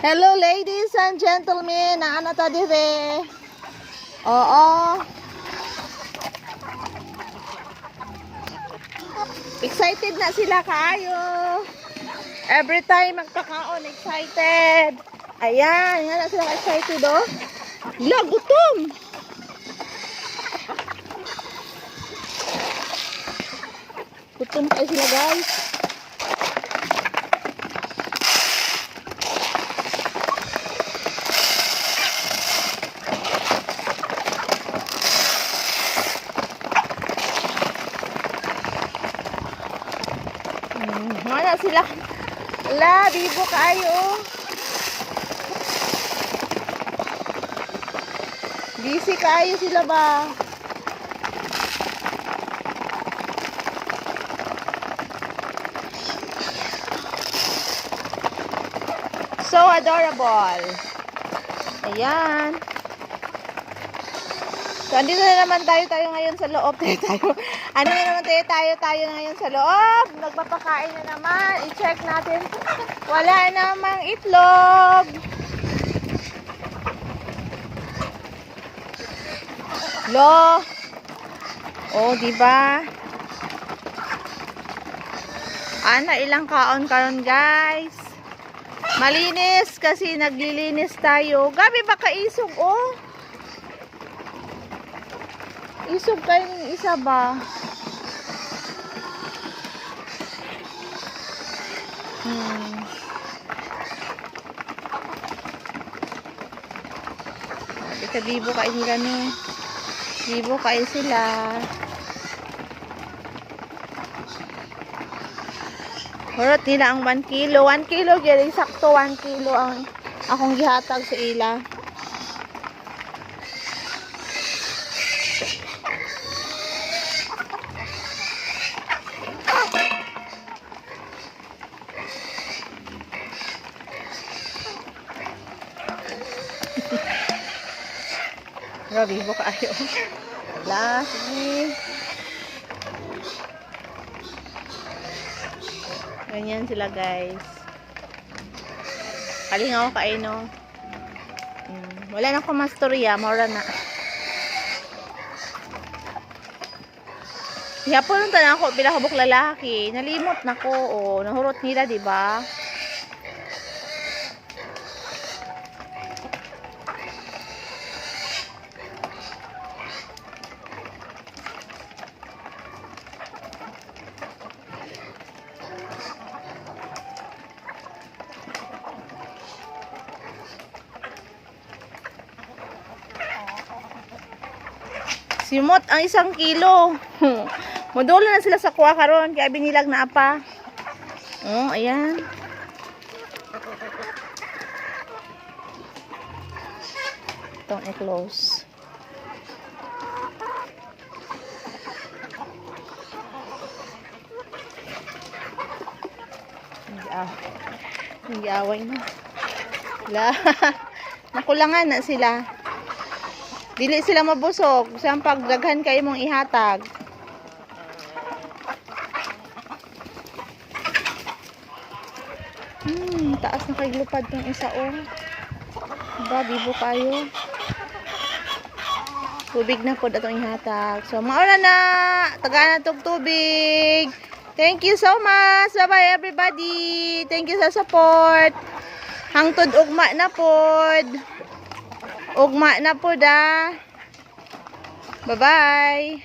Hello ladies and gentlemen, naana ta dire. Oo. Excited na sila kayo. Every time magkakaon, excited. Ayan, nga na sila excited oh. La, gutom. Gutom kayo sila guys. Wala sila. Wala, bibo kayo. Busy kayo sila ba? So adorable. Ayan. So, andito na naman tayo tayo ngayon sa loob. Tayo, tayo. Ano na naman tayo tayo tayo ngayon sa loob. Nagpapakain na naman. I-check natin. Wala namang itlog. Lo. Oh, di ba? Ana ilang kaon karon, guys. Malinis kasi naglilinis tayo. Gabi ba kaisog oh? Isog kayo ng isa ba? Hmm. Ito bibo kayo nila no. Bibo kayo sila. Hurot nila ang 1 kilo. 1 kilo, gari sakto 1 kilo ang akong gihatag sa ila. Grabe, ibo kayo. Wala, sige. Ganyan sila, guys. Kalingaw kayo, no? Hmm. Wala na ko mastorya, maura na. Hapon nung tanan ko, pinakabok lalaki. Nalimot na ko, oh. Nahurot nila, di ba? Simot ang isang kilo. Modulo na sila sa kuha karon kaya binilag na apa. Oh, ayan. Itong i-close. Nag-away na. La. Nakulangan na sila. Dili sila mabusog. Siyang pagdaghan kayo mong ihatag. Hmm, taas na kay lupad ng isa oh. Diba, bibo kayo. Tubig na po atong ihatag. So, mauna na. Taga na tog tubig. Thank you so much. Bye-bye everybody. Thank you sa support. Hangtod ugma na pod. Ugma na po da. Bye-bye.